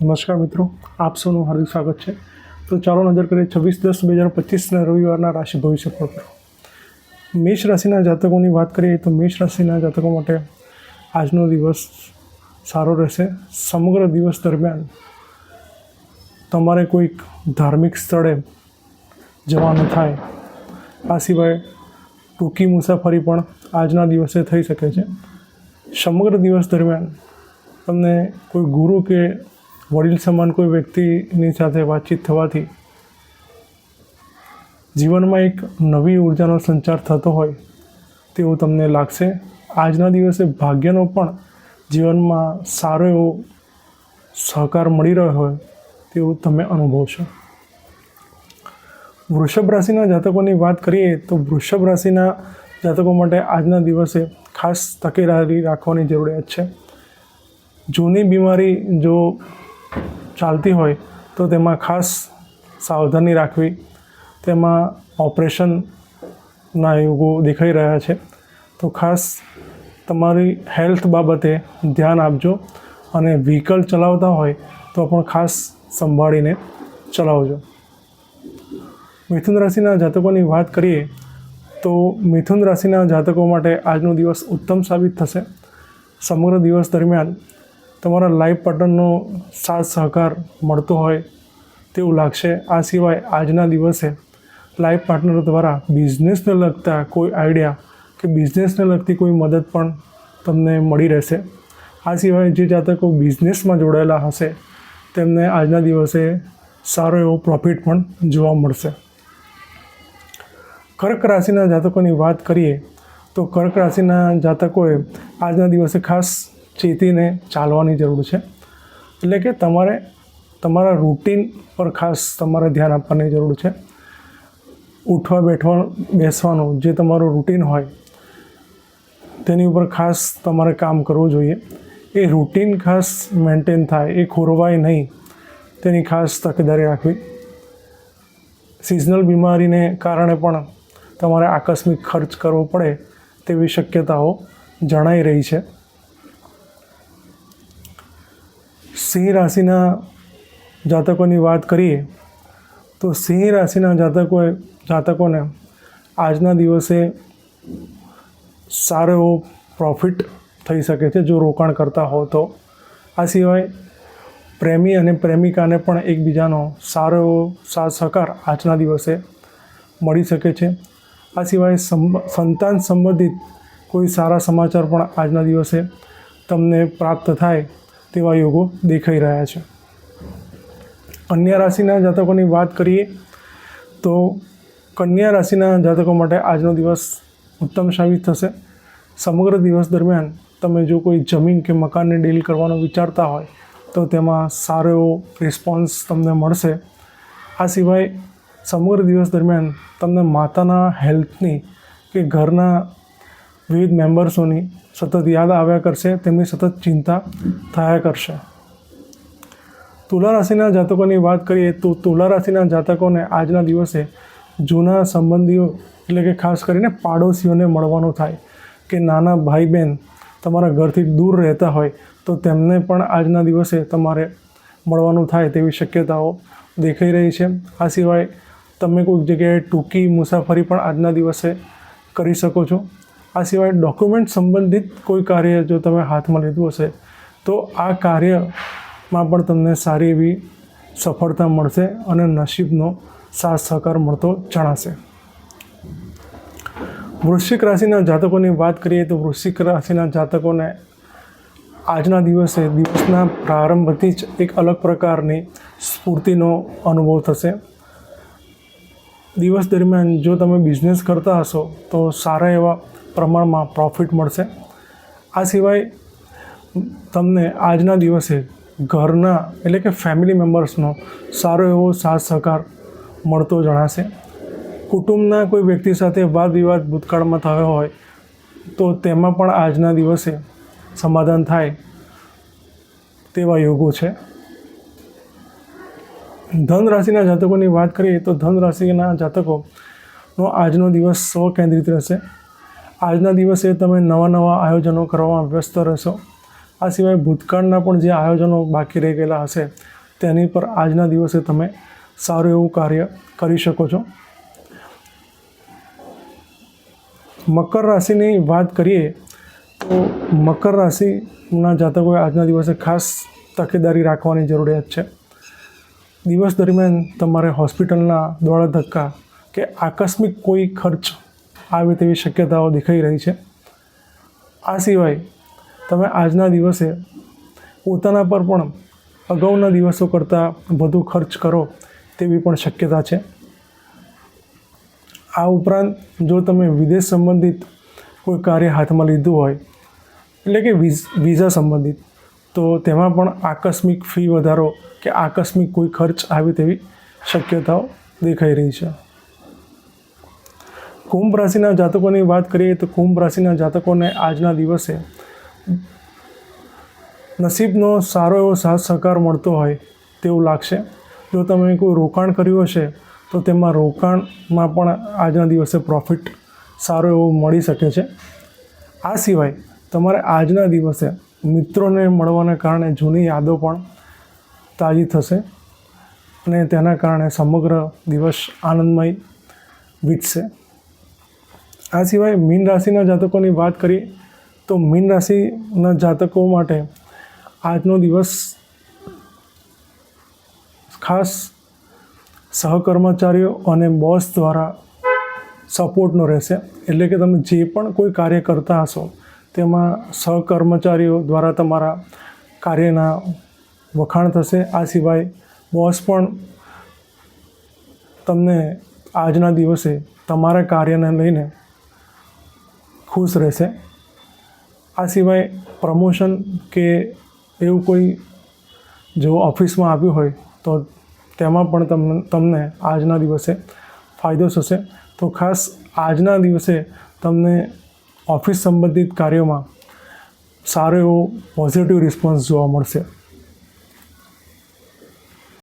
નમસ્કાર મિત્રો, આપ સૌનું હાર્દિક સ્વાગત છે. તો ચાલો નજર કરીએ છવ્વીસ દસ બે હજાર પચીસના રવિવારના રાશિ ભવિષ્ય પર મેષ રાશિના જાતકોની વાત કરીએ તો મેષ રાશિના જાતકો માટે આજનો દિવસ સારો રહેશે. સમગ્ર દિવસ દરમિયાન તમારે કોઈક ધાર્મિક સ્થળે જવાનું થાય, આ સિવાય ટૂંકી મુસાફરી પણ આજના દિવસે થઈ શકે છે. સમગ્ર દિવસ દરમિયાન તમને કોઈ ગુરુ કે વડીલ સમાન કોઈ વ્યક્તિની સાથે વાતચીત થવાથી જીવનમાં એક નવી ઉર્જાનો સંચાર થતો હોય તેવું તમને લાગશે. આજના દિવસે ભાગ્યનો પણ જીવનમાં સારો એવો સહકાર મળી રહ્યો હોય તેવું તમે અનુભવશો. વૃષભ રાશિના જાતકોની વાત કરીએ તો વૃષભ રાશિના જાતકો માટે આજના દિવસે ખાસ તકેદારી રાખવાની જરૂરિયાત છે. જૂની બીમારી જો ચાલતી હોય તો તેમાં ખાસ સાવધાની રાખવી. તેમાં ઓપરેશનના યુગો દેખાઈ રહ્યા છે. તો ખાસ તમારી હેલ્થ બાબતે ધ્યાન આપજો અને વ્હીકલ ચલાવતા હોય તો પણ ખાસ સંભાળીને ચલાવજો. મિથુન રાશિના જાતકોની વાત કરીએ તો મિથુન રાશિના જાતકો માટે આજનો દિવસ ઉત્તમ સાબિત થશે. સમગ્ર દિવસ દરમિયાન તમારા લાઈફ પાર્ટનરનો સાથ સહકાર મળતો હોય તેવું લાગશે. આ સિવાય આજના દિવસે લાઈફ પાર્ટનર દ્વારા બિઝનેસને લગતા કોઈ આઈડિયા કે બિઝનેસને લગતી કોઈ મદદ પણ તમને મળી રહેશે. આ સિવાય જે જાતકો બિઝનેસમાં જોડાયેલા હશે, તેમને આજના દિવસે સારો એવો પ્રોફિટ પણ જોવા મળશે. કર્ક રાશિના જાતકોની વાત કરીએ, તો કર્ક રાશિના જાતકોએ આજના દિવસે ખાસ ચેતીને ચાલવાની જરૂર છે. એટલે કે તમારે તમારા રૂટીન પર ખાસ તમારે ધ્યાન આપવાની જરૂર છે. ઉઠવા બેઠવા બેસવાનું જે તમારું રૂટીન હોય, તેની ઉપર ખાસ તમારે કામ કરવું જોઈએ. એ રૂટીન ખાસ મેન્ટેન થાય, એ ખોરવાય નહીં, તેની ખાસ તકેદારી રાખવી. સિઝનલ બીમારીને કારણે પણ તમારે આકસ્મિક ખર્ચ કરવો પડે તેવી શક્યતાઓ જણાઈ રહી છે. સિંહ રાશિના જાતકોની વાત કરીએ, તો સિંહ રાશિના જાતકોએ, જાતકોને આજના દિવસે સારો એવો પ્રોફિટ થઈ શકે છે જો રોકાણ કરતા હો તો. આ સિવાય પ્રેમી અને પ્રેમિકાને પણ એકબીજાનો સારો એવો સાથ સહકાર આજના દિવસે મળી શકે છે. આ સિવાય સંતાન સંબંધિત કોઈ સારા સમાચાર પણ આજના દિવસે તમને પ્રાપ્ત થાય તેવા યોગો દેખાઈ રહ્યા છે. કન્યા રાશિના જાતકોની વાત કરીએ તો કન્યા રાશિના જાતકો માટે આજનો દિવસ ઉત્તમ સાબિત થશે. સમગ્ર દિવસ દરમિયાન તમે જો કોઈ જમીન કે મકાનને ડીલ કરવાનું વિચારતા હોય તો તેમાં સારો એવો રિસ્પોન્સ તમને મળશે. આ સિવાય સમગ્ર દિવસ દરમિયાન તમને માતાના હેલ્થની કે ઘરના વિવિધ મેમ્બર્સોની સતત યાદ આવ્યા કરશે, તેમની સતત ચિંતા થયા કરશે. તુલા રાશિના જાતકોની વાત કરીએ તો તુલા રાશિના જાતકોને આજના દિવસે જૂના સંબંધીઓ એટલે કે ખાસ કરીને પાડોશીઓને મળવાનું થાય કે નાના ભાઈ બહેન તમારા ઘરથી દૂર રહેતા હોય તો તેમને પણ આજના દિવસે તમારે મળવાનું થાય તેવી શક્યતાઓ દેખાઈ રહી છે. આ સિવાય તમે કોઈક જગ્યાએ ટૂંકી મુસાફરી પણ આજના દિવસે કરી શકો છો. આ સિવાય ડોક્યુમેન્ટ સંબંધિત કોઈ કાર્ય જો તમે હાથમાં લીધું હશે, તો આ કાર્યમાં પણ તમને સારી એવી સફળતા મળશે અને નસીબનો સાથ સહકાર મળતો જણાશે. વૃશ્ચિક રાશિના જાતકોની વાત કરીએ તો વૃશ્ચિક રાશિના જાતકોને આજના દિવસે દિવસના પ્રારંભથી જ એક અલગ પ્રકારની સ્ફૂર્તિનો અનુભવ થશે. દિવસ દરમિયાન જો તમે બિઝનેસ કરતા હશો, તો સારા એવા પ્રમાણમાં પ્રોફિટ મળશે. આ સિવાય તમને આજના દિવસે ઘરના એટલે કે ફેમિલી મેમ્બર્સનો સારો એવો સાથ સહકાર મળતો જણાશે. કુટુંબના કોઈ વ્યક્તિ સાથે વાદ વિવાદ ભૂતકાળમાં થયો હોય, તો તેમાં પણ આજના દિવસે સમાધાન થાય તેવા યોગો છે. ધન રાશિના જાતકોની વાત કરીએ તો ધન રાશિના જાતકોનો આજનો દિવસ સ્વકેન્દ્રિત રહેશે. આજના દિવસે તમે નવા નવા આયોજનો કરવામાં વ્યસ્ત રહેશો. આ સિવાય ભૂતકાળના પણ જે આયોજનો બાકી રહી ગયેલા હશે, તેની પર આજના દિવસે તમે સારું એવું કાર્ય કરી શકો છો. મકર રાશિની વાત કરીએ, તો મકર રાશિના જાતકોએ આજના દિવસે ખાસ તકેદારી રાખવાની જરૂરિયાત છે. દિવસ દરમિયાન તમારે હોસ્પિટલના દોડા ધક્કા કે આકસ્મિક કોઈ ખર્ચ આવે તેવી શક્યતાઓ દેખાઈ રહી છે. આ સિવાય તમે આજના દિવસે પોતાના પર પણ અગાઉના દિવસો કરતાં વધુ ખર્ચ કરો તેવી પણ શક્યતા છે. આ ઉપરાંત જો તમે વિદેશ સંબંધિત કોઈ કાર્ય હાથમાં લીધું હોય, એટલે કે વિઝ સંબંધિત, તો તેમાં પણ આકસ્મિક ફી વધારો કે આકસ્મિક કોઈ ખર્ચ આવે તેવી શક્યતાઓ દેખાઈ રહી છે. કુંભ રાશિના જાતકોની વાત કરીએ તો કુંભ રાશિના જાતકોને આજના દિવસે નસીબનો સારો એવો સાથ સહકાર મળતો હોય તેવું લાગશે. જો તમે કોઈ રોકાણ કર્યું હશે, તો તેમાં રોકાણમાં પણ આજના દિવસે પ્રોફિટ સારો એવો મળી શકે છે. આ સિવાય તમારે આજના દિવસે મિત્રોને મળવાને કારણે જૂની યાદો પણ તાજી થશે અને તેના કારણે સમગ્ર દિવસ આનંદમય વીતશે. આ સિવાય મીન રાશિના જાતકોની વાત કરીએ તો મીન રાશિના જાતકો માટે આજનો દિવસ ખાસ સહકર્મચારીઓ અને બોસ દ્વારા સપોર્ટનો રહેશે. એટલે કે તમે જે પણ કોઈ કાર્ય કરતા હશો, તેમાં સહકર્મચારીઓ દ્વારા તમારા કાર્યના વખાણ થશે. આ સિવાય બોસ પણ તમને આજના દિવસે તમારા કાર્યને લઈને ખુશ રહેશે. આ સિવાય પ્રમોશન કે એવું કોઈ જો ઓફિસમાં આવ્યું હોય તો તેમાં પણ તમને તમને આજના દિવસે ફાયદો થશે. તો ખાસ આજના દિવસે તમને ઓફિસ સંબંધિત કાર્યોમાં સારો એવો પોઝિટિવ રિસ્પોન્સ જોવા મળશે.